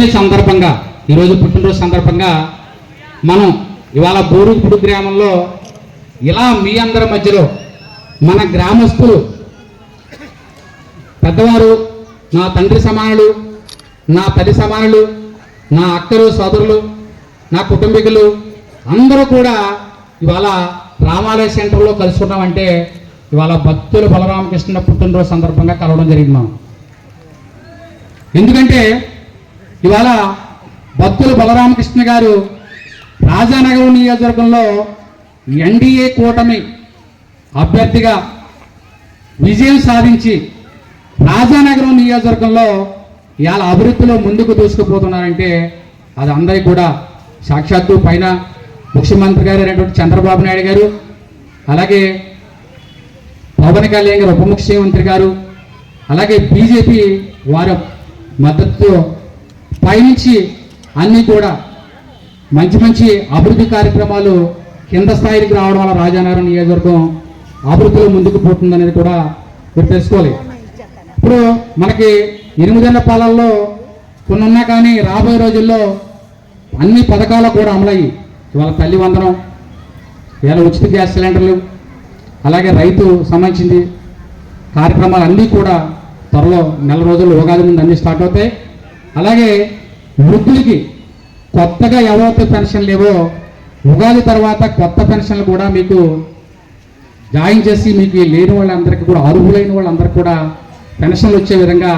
పుట్టిన సందర్భంగా ఈరోజు పుట్టినరోజు సందర్భంగా మనం ఇవాళ బోరుపుడు గ్రామంలో ఇలా మీ అందరి మధ్యలో మన గ్రామస్తులు పెద్దవారు నా తండ్రి సమానులు నా తల్లి సమానులు నా అక్కలు సోదరులు నా కుటుంబీకులు అందరూ కూడా ఇవాళ రామాలయ సెంటర్లో కలుసుకున్నామంటే ఇవాళ భక్తులు బలరామకృష్ణ పుట్టినరోజు సందర్భంగా కలవడం జరిగింది మనం. ఎందుకంటే ఇవాళ భక్తులు బలరామకృష్ణ గారు రాజానగరం నియోజకవర్గంలో ఎన్డీఏ కూటమి అభ్యర్థిగా విజయం సాధించి రాజానగరం నియోజకవర్గంలో ఇవాళ అభివృద్ధిలో ముందుకు దూసుకుపోతున్నారంటే అది అందరికీ కూడా సాక్షాత్తు పైన ముఖ్యమంత్రి గారు అయినటువంటి చంద్రబాబు నాయుడు గారు అలాగే పవన్ కళ్యాణ్ గారు ఉప ముఖ్యమంత్రి గారు అలాగే బీజేపీ వారి మద్దతుతో పైనుంచి అన్నీ కూడా మంచి మంచి అభివృద్ధి కార్యక్రమాలు కింద స్థాయికి రావడం వల్ల రాజానగరం నియోజకవర్గం అభివృద్ధిలో ముందుకు పోతుందనేది కూడా మీరు తెలుసుకోవాలి ఇప్పుడు మనకి ఎనిమిదేళ్ళ పాలల్లో కొన్ని ఉన్నా కానీ రాబోయే రోజుల్లో అన్ని పథకాలు కూడా అమలయ్యి. ఇవాళ తల్లి వందనం ఇవాళ ఉచిత గ్యాస్ సిలిండర్లు అలాగే రైతు సంబంధించింది కార్యక్రమాలు అన్నీ కూడా త్వరలో నెల రోజులు ఉగాది ముందు అన్నీ స్టార్ట్ అవుతాయి. అలాగే వృద్ధులకి కొత్తగా ఎవరైతే పెన్షన్ లేవో ఉగాది తర్వాత కొత్త పెన్షన్లు కూడా మీకు జాయిన్ చేసి మీకు లేని వాళ్ళందరికీ కూడా అర్హులైన వాళ్ళందరికీ కూడా పెన్షన్లు వచ్చే విధంగా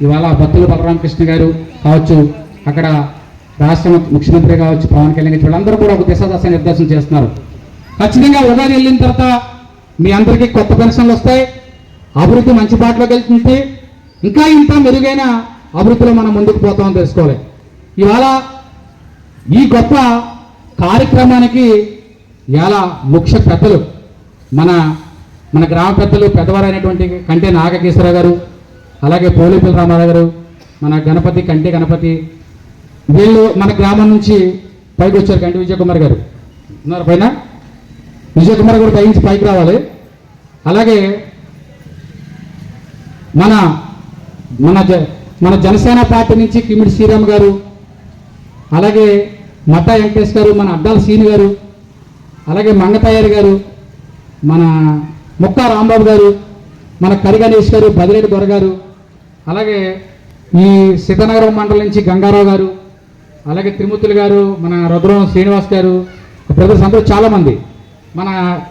ఇవాళ భక్తులు బలరామకృష్ణ గారు కావచ్చు అక్కడ రాష్ట్ర ముఖ్యమంత్రి కావచ్చు పవన్ కళ్యాణ్ గారు వీళ్ళందరూ కూడా ఒక దిశాదశ నిర్దేశం చేస్తున్నారు. ఖచ్చితంగా ఉగాది వెళ్ళిన తర్వాత మీ అందరికీ కొత్త పెన్షన్లు వస్తాయి అభివృద్ధి మంచి బాటలోకి వెళ్తుంది ఇంకా ఇంత మెరుగైన అభివృద్ధిలో మనం ముందుకు పోతామని తెలుసుకోవాలి. ఇవాళ ఈ గొప్ప కార్యక్రమానికి ఇవాళ ముఖ్య పెద్దలు మన మన గ్రామ పెద్దలు పెద్దవారైనటువంటి కంటే నాగకేశ్వరరావు గారు అలాగే పోలిపల్లి రామారావు గారు మన గణపతి కంటే గణపతి వీళ్ళు మన గ్రామం నుంచి పైకి వచ్చారు కంటి విజయకుమార్ గారు. ఉన్నారు పైన? విజయకుమార్ గారు పై నుంచి పైకి రావాలి. అలాగే మన మన మన జనసేన పార్టీ నుంచి కిమిడి శ్రీరామ్ గారు అలాగే మట్టా వెంకటేష్ గారు మన అడ్డాల సీని గారు అలాగే మంగతయ్యారి గారు మన ముక్కా రాంబాబు గారు మన కరిగణేష్ గారు బదిరేడు దొర గారు అలాగే ఈ సీతానగరం మండలం నుంచి గంగారావు గారు అలాగే త్రిమూర్తులు గారు మన రుద్రం శ్రీనివాస్ గారు బ్రదర్స్ అందరూ చాలామంది. మన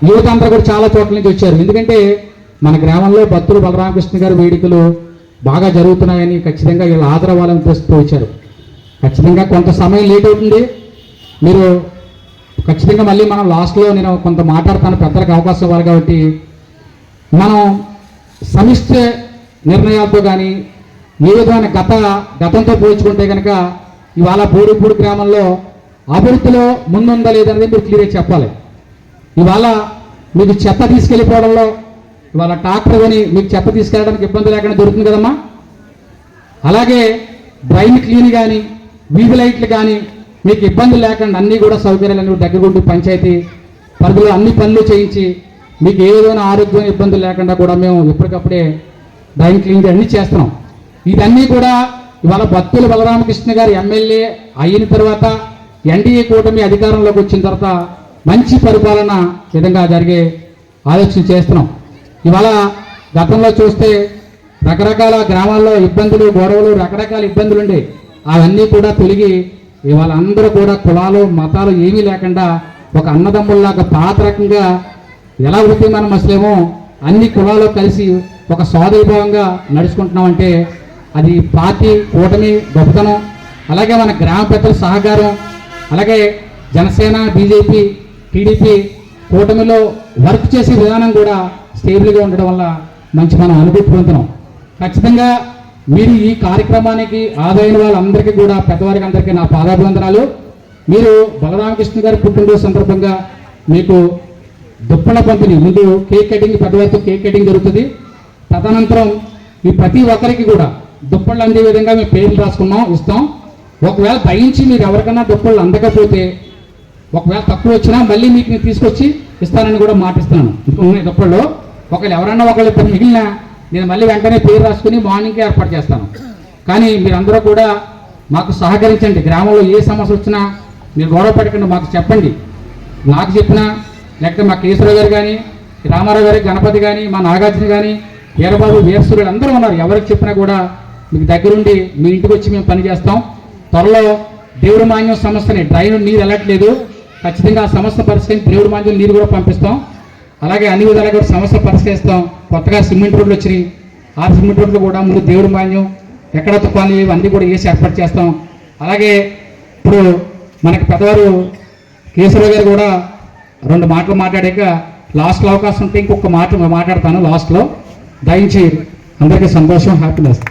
యువత అంతా కూడా చాలా చోట్ల నుంచి వచ్చారు. ఎందుకంటే మన గ్రామంలో భక్తులు బలరామకృష్ణ గారు వేడుకలు బాగా జరుగుతున్నాయని ఖచ్చితంగా వీళ్ళు ఆదరవాలని తెలుస్తూ వచ్చారు. ఖచ్చితంగా కొంత సమయం లేట్ అవుతుంది. మీరు ఖచ్చితంగా మళ్ళీ మనం లాస్ట్లో నేను కొంత మాట్లాడతాను పెద్దలకు అవకాశం ఇవ్వాలి కాబట్టి. మనం సమిష్ట నిర్ణయాలతో కానీ ఏ విధమైన గత గతంతో పోల్చుకుంటే కనుక ఇవాళ బూడిపూడి గ్రామంలో అభివృద్ధిలో ముందుందా లేదనేది మీరు క్లియర్గా చెప్పాలి. ఇవాళ మీకు చెత్త తీసుకెళ్ళిపోవడంలో ఇవాళ ట్రాక్టర్ కొని మీకు చెత్త తీసుకెళ్ళడానికి ఇబ్బంది లేకుండా దొరుకుతుంది కదమ్మా? అలాగే డ్రైన్ క్లీన్ కానీ వీధి లైట్లు కానీ మీకు ఇబ్బంది లేకుండా అన్నీ కూడా సౌకర్యాలన్నీ దగ్గరకుంటూ పంచాయతీ పరిధిలో అన్ని పనులు చేయించి మీకు ఏ విధమైన ఆరోగ్యం ఇబ్బంది లేకుండా కూడా మేము ఎప్పటికప్పుడే డ్రైన్ క్లీన్ అన్నీ చేస్తున్నాం. ఇదన్నీ కూడా ఇవాళ భక్తులు బలరామకృష్ణ గారు ఎమ్మెల్యే అయిన తర్వాత ఎన్డీఏ కూటమి అధికారంలోకి వచ్చిన తర్వాత మంచి పరిపాలన విధంగా జరిగే ఆలోచన చేస్తున్నాం. ఇవాళ గతంలో చూస్తే రకరకాల గ్రామాల్లో ఇబ్బందులు గొడవలు రకరకాల ఇబ్బందులు ఉండే. అవన్నీ కూడా తొలగి ఇవాళ అందరూ కూడా కులాలు మతాలు ఏమీ లేకుండా ఒక అన్నదమ్ముల్లాగా పాత రకంగా ఎలా వృత్తి మనం అసలేమో అన్ని కులాలు కలిసి ఒక సోదరిభావంగా నడుచుకుంటున్నామంటే అది పార్టీ కూటమి గొప్పతనం అలాగే మన గ్రామ పెద్దల సహకారం అలాగే జనసేన బీజేపీ టీడీపీ కూటమిలో వర్క్ చేసే విధానం కూడా స్టేబుల్గా ఉండడం వల్ల మంచి మనం అనుభూతి పొందుతున్నాం. ఖచ్చితంగా మీరు ఈ కార్యక్రమానికి ఆదైన వాళ్ళందరికీ కూడా పెద్దవారికి అందరికీ నా పాదాభివందనాలు. మీరు బలరామకృష్ణ గారి పుట్టినరోజు సందర్భంగా మీకు దుప్పల పంపిణీ ముందు కేక్ కటింగ్ పెద్దవారితో కేక్ కటింగ్ జరుగుతుంది. తదనంతరం ఈ ప్రతి ఒక్కరికి కూడా దుప్పళ్ళు అందే విధంగా మేము పేర్లు రాసుకున్నాం ఇస్తాం. ఒకవేళ దయించి మీరు ఎవరికన్నా దుప్పళ్ళు అందకపోతే ఒకవేళ తక్కువ వచ్చినా మళ్ళీ మీకు తీసుకొచ్చి ఇస్తానని కూడా మాటిస్తున్నాను. ఇంకా ఉన్నాయి దుప్పళ్ళు ఒకళ్ళు ఎవరైనా ఒకళ్ళు ఇద్దరు మిగిలినా నేను మళ్ళీ వెంటనే పేరు రాసుకుని మార్నింగ్కి ఏర్పాటు చేస్తాను. కానీ మీరందరూ కూడా మాకు సహకరించండి. గ్రామంలో ఏ సమస్య వచ్చినా మీరు గొడవ పెట్టకండి మాకు చెప్పండి. నాకు చెప్పినా లేకపోతే మా కేశవరావు గారు కానీ రామారావు గారి గణపతి కానీ మా నాగార్జున కానీ వీరబాబు వీరసూర్యుడు అందరూ ఉన్నారు. ఎవరికి చెప్పినా కూడా మీకు దగ్గరుండి మీ ఇంటికి వచ్చి మేము పనిచేస్తాం త్వరలో దేవుడు మాన్యం సమస్యని డ్రైన్ నీరు వెళ్ళట్లేదు. ఖచ్చితంగా ఆ సమస్య పరిష్కరించి దేవుడు మాన్యం నీరు కూడా పంపిస్తాం. అలాగే అన్ని విధాలుగా కూడా సమస్య పరిష్కరిస్తాం. కొత్తగా సిమెంట్ రోడ్లు వచ్చినాయి. ఆ సిమెంట్ రోడ్లు కూడా ముందు దేవుడు మాన్యం ఎక్కడ తుఫాన్లు ఇవన్నీ కూడా వేసి ఏర్పాటు చేస్తాం. అలాగే ఇప్పుడు మనకి పెద్దవారు కేశవరావు గారు కూడా రెండు మాటలు మాట్లాడాక లాస్ట్లో అవకాశం ఉంటే ఇంకొక మాట మాట్లాడతాను లాస్ట్లో. దయించి అందరికీ సంతోషం హ్యాపీనెస్.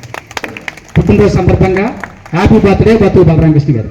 పుట్టినరోజు సందర్భంగా హ్యాపీ బర్త్డే బతు బలరామకృష్ణ గారు.